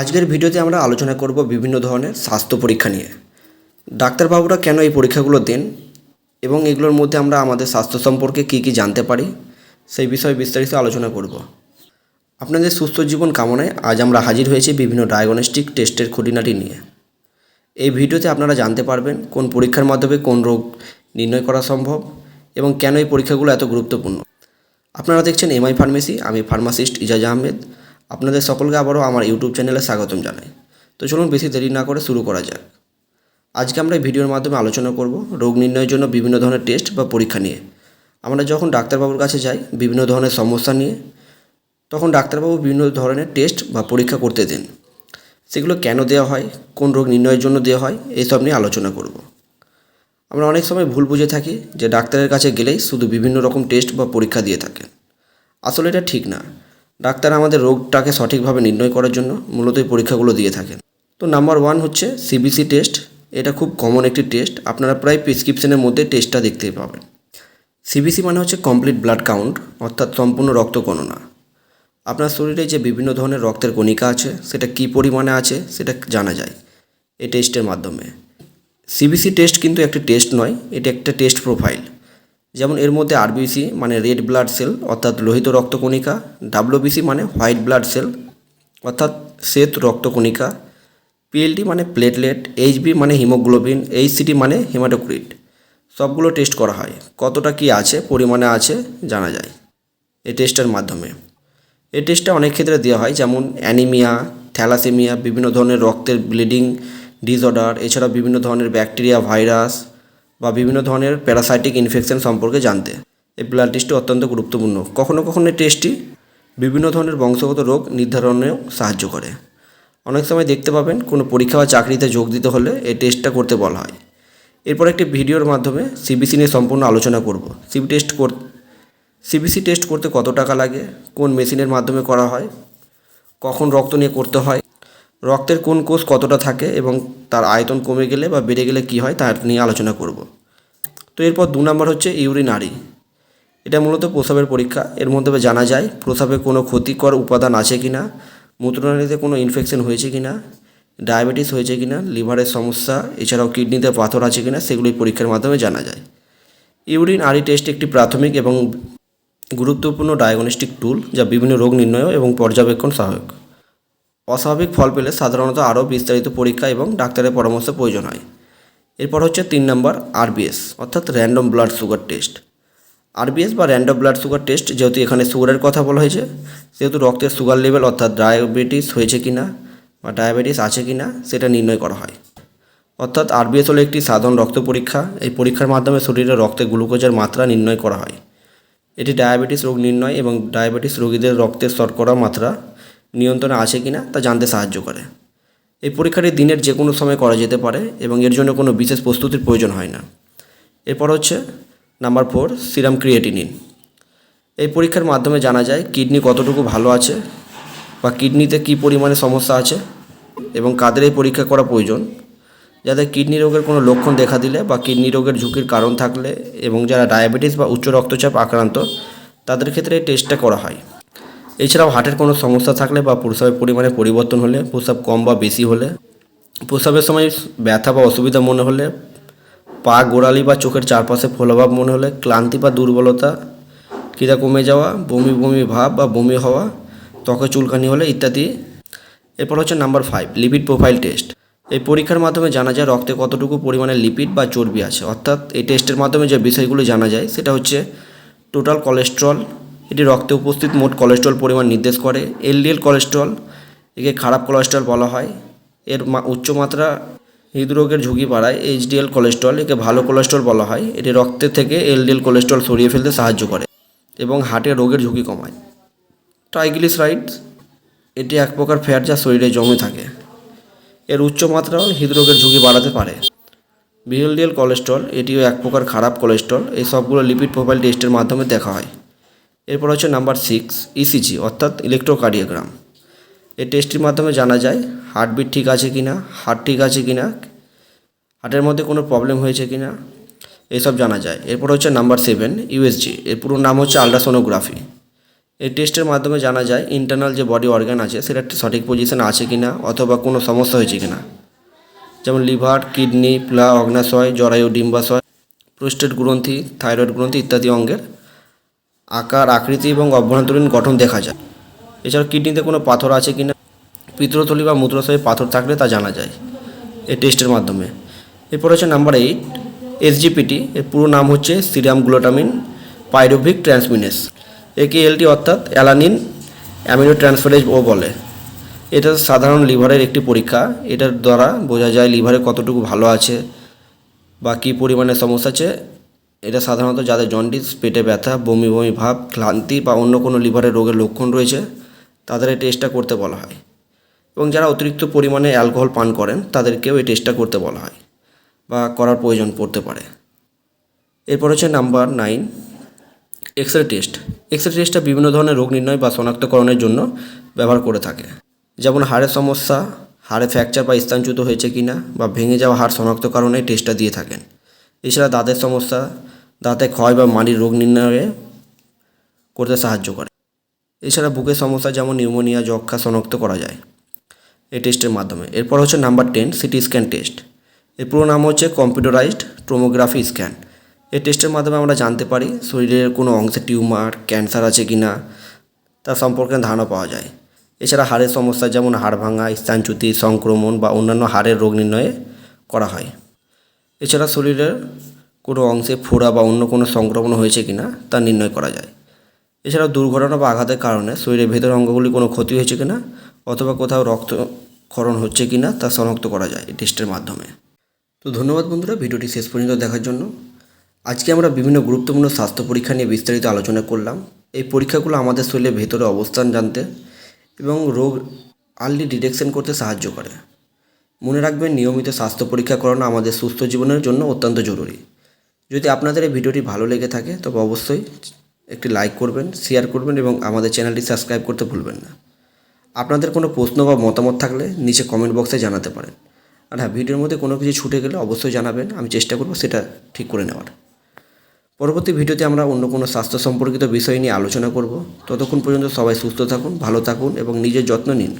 আজকের ভিডিওতে আমরা আলোচনা করব বিভিন্ন ধরনের স্বাস্থ্য পরীক্ষা নিয়ে। ডাক্তারবাবুরা কেন এই পরীক্ষাগুলো দেন এবং এগুলোর মধ্যে আমরা আমাদের স্বাস্থ্য সম্পর্কে কী কী জানতে পারি, সেই বিষয়ে বিস্তারিত আলোচনা করব। আপনাদের সুস্থ জীবন কামনায় আজ আমরা হাজির হয়েছি বিভিন্ন ডায়াগনস্টিক টেস্টের খুঁটিনাটি নিয়ে। এই ভিডিওতে আপনারা জানতে পারবেন কোন পরীক্ষার মাধ্যমে কোন রোগ নির্ণয় করা সম্ভব এবং কেন এই পরীক্ষাগুলো এত গুরুত্বপূর্ণ। আপনারা দেখছেন এমআই ফার্মেসি, আমি ফার্মাসিস্ট ইজাজ আহমেদ। আপনাদের সকলকে আবারও আমার ইউটিউব চ্যানেলে স্বাগতম জানাই। তো চলুন বেশি দেরি না করে শুরু করা যাক। আজকে আমরা এই ভিডিওর মাধ্যমে আলোচনা করব রোগ নির্ণয়ের জন্য বিভিন্ন ধরনের টেস্ট বা পরীক্ষা নিয়ে। আমরা যখন ডাক্তারবাবুর কাছে যাই বিভিন্ন ধরনের সমস্যা নিয়ে, তখন ডাক্তারবাবু বিভিন্ন ধরনের টেস্ট বা পরীক্ষা করতে দেন। সেগুলো কেন দেওয়া হয়, কোন রোগ নির্ণয়ের জন্য দেওয়া হয় এইসব নিয়ে আলোচনা করব। আমরা অনেক সময় ভুল বুঝে থাকি যে ডাক্তারের কাছে গেলেই শুধু বিভিন্ন রকম টেস্ট বা পরীক্ষা দিয়ে থাকেন। আসলে এটা ঠিক না। ডাক্তার আমাদের রোগটাকে সঠিকভাবে নির্ণয় করার জন্য মূলত এই পরীক্ষাগুলো দিয়ে থাকেন। তো নাম্বার ওয়ান হচ্ছে সিবিসি টেস্ট এটা খুব কমন একটি টেস্ট আপনারা প্রায় প্রেসক্রিপশনের মধ্যে টেস্টটা দেখতে পাবেন। সিবিসি মানে হচ্ছে কমপ্লিট ব্লাড কাউন্ট অর্থাৎ সম্পূর্ণ রক্ত গণনা। আপনার শরীরে যে বিভিন্ন ধরনের রক্তের কণিকা আছে, সেটা কি পরিমাণে আছে, সেটা জানা যায় এই টেস্টের মাধ্যমে। সিবিসি টেস্ট কিন্তু একটি টেস্ট নয়, এটা একটা টেস্ট প্রোফাইল যেমন এর মধ্যে আরবিসি মানে রেড ব্লাড সেল অর্থাৎ লোহিত রক্তকণিকা ডাব্লিউবিসি মানে হোয়াইট ব্লাড সেল অর্থাৎ শ্বেত রক্তকণিকা পিএলডি মানে প্লেটলেট এইচবি মানে হিমোগ্লোবিন এইচসিটি মানে হেমাটোক্রিট সবগুলো টেস্ট করা হয়। কতটা কি আছে, পরিমাণে আছে, জানা যায় এই টেস্টের মাধ্যমে। এই টেস্টটা অনেক ক্ষেত্রে দেওয়া হয়, যেমন অ্যানিমিয়া থ্যালাসেমিয়া বিভিন্ন ধরনের রক্তের ব্লিডিং ডিসঅর্ডার এছাড়া বিভিন্ন ধরনের ব্যাকটেরিয়া ভাইরাস বা বিভিন্ন ধরনের প্যারাসাইটিক ইনফেকশন সম্পর্কে জানতে। এই ব্লাড টেস্টটি অত্যন্ত গুরুত্বপূর্ণ। কখনও কখনো এই টেস্টটি বিভিন্ন ধরনের বংশগত রোগ নির্ধারণেও সাহায্য করে। অনেক সময় দেখতে পাবেন কোনো পরীক্ষা বা চাকরিতে যোগ দিতে হলে এই টেস্টটা করতে বলা হয়। এরপর একটি ভিডিওর মাধ্যমে সিবিসি নিয়ে সম্পূর্ণ আলোচনা করব। সিবি টেস্ট কর সিবিসি টেস্ট করতে কত টাকা লাগে? কোন মেশিনের মাধ্যমে করা হয়? কখন রক্ত নিয়ে করতে হয়? রক্তের কোন কোষ কতটা থাকে এবং তার আয়তন কমে গেলে বা বেড়ে গেলে কী হয় তার নিয়ে আলোচনা করব। তো এরপর দু নম্বর হচ্ছে ইউরিনারি। এটা মূলত প্রসাবের পরীক্ষা। এর মধ্যে জানা যায় প্রসাবে কোনো ক্ষতিকর উপাদান আছে কি না মূত্রনালীতে কোনো ইনফেকশন হয়েছে কি না ডায়াবেটিস হয়েছে কি না লিভারের সমস্যা, এছাড়াও কিডনিতে পাথর আছে কি না সেগুলি পরীক্ষার মাধ্যমে জানা যায়। ইউরিন আরি টেস্ট একটি প্রাথমিক এবং গুরুত্বপূর্ণ ডায়াগনস্টিক টুল যা বিভিন্ন রোগ নির্ণয় এবং পর্যবেক্ষণ সহায়ক। অস্বাভাবিক ফল পেলে সাধারণত আরও বিস্তারিত পরীক্ষা এবং ডাক্তারের পরামর্শ প্রয়োজন হয়। এরপর হচ্ছে তিন নম্বর আরবিএস, অর্থাৎ random blood sugar test RBS বা র্যান্ডম ব্লাড সুগার টেস্ট যেহেতু এখানে সুগারের কথা বলা হয়েছে, সেহেতু রক্তের সুগার লেভেল অর্থাৎ ডায়াবেটিস হয়েছে কি না বা ডায়াবেটিস আছে কি না সেটা নির্ণয় করা হয়। অর্থাৎ আরবিএস হলো একটি সাধারণ রক্ত পরীক্ষা। এই পরীক্ষার মাধ্যমে শরীরে রক্তে গ্লুকোজের মাত্রা নির্ণয় করা হয়। এটি ডায়াবেটিস রোগ নির্ণয় এবং ডায়াবেটিস রোগীদের রক্তের শর্করা মাত্রা নিয়ন্ত্রণে আছে কিনা তা জানতে সাহায্য করে। এই পরীক্ষাটি দিনের যে কোনো সময় করা যেতে পারে এবং এর জন্য কোনো বিশেষ প্রস্তুতির প্রয়োজন হয় না। এরপর হচ্ছে নাম্বার ফোর, সিরাম ক্রিয়েটিনিন। এই পরীক্ষার মাধ্যমে জানা যায় কিডনি কতটুকু ভালো আছে বা কিডনিতে কী পরিমাণে সমস্যা আছে এবং কাদের এই পরীক্ষা করা প্রয়োজন যাদের কিডনি রোগের কোনো লক্ষণ দেখা দিলে বা কিডনি রোগের ঝুঁকির কারণ থাকলে এবং যারা ডায়াবেটিস বা উচ্চ রক্তচাপ আক্রান্ত, তাদের ক্ষেত্রে এই টেস্টটা করা হয়। এছাড়াও হার্টের কোনো সমস্যা থাকলে বা প্রস্রাবের পরিমাণে পরিবর্তন হলে, প্রস্রাব কম বা বেশি হলে, প্রস্রাবের সময় ব্যথা বা অসুবিধা মনে হলে, পা গোড়ালি বা চোখের চারপাশে ফোলাভাব মনে হলে, ক্লান্তি বা দুর্বলতা খিদা কমে যাওয়া, বমি বমি ভাব বা বমি হওয়া, ত্বকে চুলকানি হলে ইত্যাদি। এরপর হচ্ছে number five lipid profile test এই পরীক্ষার মাধ্যমে জানা যায় রক্তে কতটুকু পরিমাণে লিপিড বা চর্বি আছে। অর্থাৎ এই টেস্টের মাধ্যমে যে বিষয়গুলো জানা যায়, সেটা হচ্ছে টোটাল কোলেস্ট্রল এটি রক্তে উপস্থিত মোট কোলেস্ট্রল পরিমাণ নির্দেশ করে। এলডিএল কোলেস্ট্রল একে খারাপ কোলেস্ট্রল বলা হয়। এর উচ্চমাত্রা হৃদরোগের ঝুঁকি বাড়ায় এইচডিএল কোলেস্ট্রল একে ভালো কোলেস্ট্রল বলা হয়। এটি রক্তের থেকে এলডিএল কোলেস্ট্রল সরিয়ে ফেলতে সাহায্য করে এবং হার্টের রোগের ঝুঁকি কমায়। ট্রাইগ্লিসারাইডস এটি এক প্রকার ফ্যাট যা শরীরে জমে থাকে। এর উচ্চ মাত্রাও হৃদরোগের ঝুঁকি বাড়াতে পারে। বিএলডিএল কোলেস্ট্রল এটিও এক প্রকার খারাপ কোলেস্ট্রল এই সবগুলো লিপিড প্রোফাইল টেস্টের মাধ্যমে দেখা হয়। এরপর হচ্ছে নাম্বার সিক্স ইসিজি অর্থাৎ ইলেকট্রোকার্ডিওগ্রাম এই টেস্টটির মাধ্যমে জানা যায় হার্টবিট ঠিক আছে কি না হার্ট ঠিক আছে কি না হার্টের মধ্যে কোনো প্রবলেম হয়েছে কি না এসব জানা যায়। এরপর হচ্ছে নাম্বার সেভেন ইউএসজি এর পুরো নাম হচ্ছে আলট্রাসোনোগ্রাফি এই টেস্টের মাধ্যমে জানা যায় ইন্টারনাল যে বডি অর্গান আছে সেটা সঠিক পজিশন আছে কি না অথবা কোনো সমস্যা হয়েছে কি না যেমন লিভার কিডনি প্লা অগ্নাশয়, জরায়ু, ডিম্বাশয় প্রোস্টেট গ্রন্থি থাইরয়েড গ্রন্থি ইত্যাদি অঙ্গের আকার, আকৃতি এবং অভ্যন্তরীণ গঠন দেখা যায়। এছাড়া কিডনিতে কোনো পাথর আছে কি না পিত্রথলি বা মূত্রাশয়ে পাথর থাকলে তা জানা যায় এই টেস্টের মাধ্যমে। এরপর হচ্ছে নাম্বার এইট এসজিপিটি এর পুরো নাম হচ্ছে সিরাম গ্লুটামিন পাইরোভিক ট্রান্সমিনেস। একে এলটি অর্থাৎ অ্যালানিন অ্যামিনো ট্রান্সফারেজ ও বলে। এটা সাধারণ লিভারের একটি পরীক্ষা। এটার দ্বারা বোঝা যায় লিভারে কতটুকু ভালো আছে বা কী পরিমাণে সমস্যা আছে। এটা সাধারণত যাদের জন্ডিস পেটে ব্যথা, বমি বমি ভাব, ক্লান্তি বা অন্য কোনো লিভারের রোগের লক্ষণ রয়েছে, তাদের এই টেস্টটা করতে বলা হয়। এবং যারা অতিরিক্ত পরিমাণে অ্যালকোহল পান করেন, তাদেরকেও এই টেস্টটা করতে বলা হয় বা করার প্রয়োজন পড়তে পারে। এরপর হচ্ছে number nine X ray test X ray টেস্টটা বিভিন্ন ধরনের রোগ নির্ণয় বা শনাক্তকরণের জন্য ব্যবহার করে থাকে। যেমন হাড়ের সমস্যা, হাড়ে ফ্র্যাকচার বা স্থানচ্যুত হয়েছে কি না বা ভেঙে যাওয়া হাড় শনাক্তকরণে টেস্টটা দিয়ে থাকেন। এছাড়া দাঁতের সমস্যা, দাঁতে ক্ষয় বা মাড়ির রোগ নির্ণয়ে করতে সাহায্য করে। এছাড়া বুকের সমস্যা যেমন নিউমোনিয়া যক্ষা শনাক্ত করা যায় এই টেস্টের মাধ্যমে। এরপর হচ্ছে number ten CT scan test এর পুরো নাম হচ্ছে কম্পিউটারাইজড ট্রোমোগ্রাফি স্ক্যান এই টেস্টের মাধ্যমে আমরা জানতে পারি শরীরের কোনো অংশে টিউমার, ক্যান্সার আছে কি না তার সম্পর্কে ধারণা পাওয়া যায়। এছাড়া হাড়ের সমস্যা যেমন হাড় ভাঙা, স্থানচ্যুতি, সংক্রমণ বা অন্যান্য হাড়ের রোগ নির্ণয়ে করা হয়। এছাড়া শরীরের কোনো অংশে ফোড়া বা অন্য কোনো সংক্রমণ হয়েছে কি না তা নির্ণয় করা যায়। এছাড়াও দুর্ঘটনা বা আঘাতের কারণে শরীরের ভেতর অঙ্গগুলি কোনো ক্ষতি হয়েছে কি না অথবা কোথাও রক্তক্ষরণ হচ্ছে কি না তা শনাক্ত করা যায় টেস্টের মাধ্যমে। তো ধন্যবাদ বন্ধুরা, ভিডিওটি শেষ পর্যন্ত দেখার জন্য। আজকে আমরা বিভিন্ন গুরুত্বপূর্ণ স্বাস্থ্য পরীক্ষা নিয়ে বিস্তারিত আলোচনা করলাম। এই পরীক্ষাগুলো আমাদের শরীরের ভেতরে অবস্থান জানতে এবং রোগ আর্লি ডিটেকশন করতে সাহায্য করে। মনে রাখবেন, নিয়মিত স্বাস্থ্য পরীক্ষা করানো আমাদের সুস্থ জীবনের জন্য অত্যন্ত জরুরি। যদি আপনাদের এই ভিডিওটি ভালো লেগে থাকে, তবে অবশ্যই একটি লাইক করবেন শেয়ার করবেন এবং আমাদের চ্যানেলটি সাবস্ক্রাইব করতে ভুলবেন না। আপনাদের কোনো প্রশ্ন বা মতামত থাকলে নিচে কমেন্ট বক্সে জানাতে পারেন। আর হ্যাঁ ভিডিওর মধ্যে কোনো কিছু ছুটে গেলে অবশ্যই জানাবেন, আমি চেষ্টা করব সেটা ঠিক করে নেওয়ার। পরবর্তী ভিডিওতে আমরা অন্য কোনো স্বাস্থ্য সম্পর্কিত বিষয় নিয়ে আলোচনা করব। ততক্ষণ পর্যন্ত সবাই সুস্থ থাকুন, ভালো থাকুন এবং নিজের যত্ন নিন।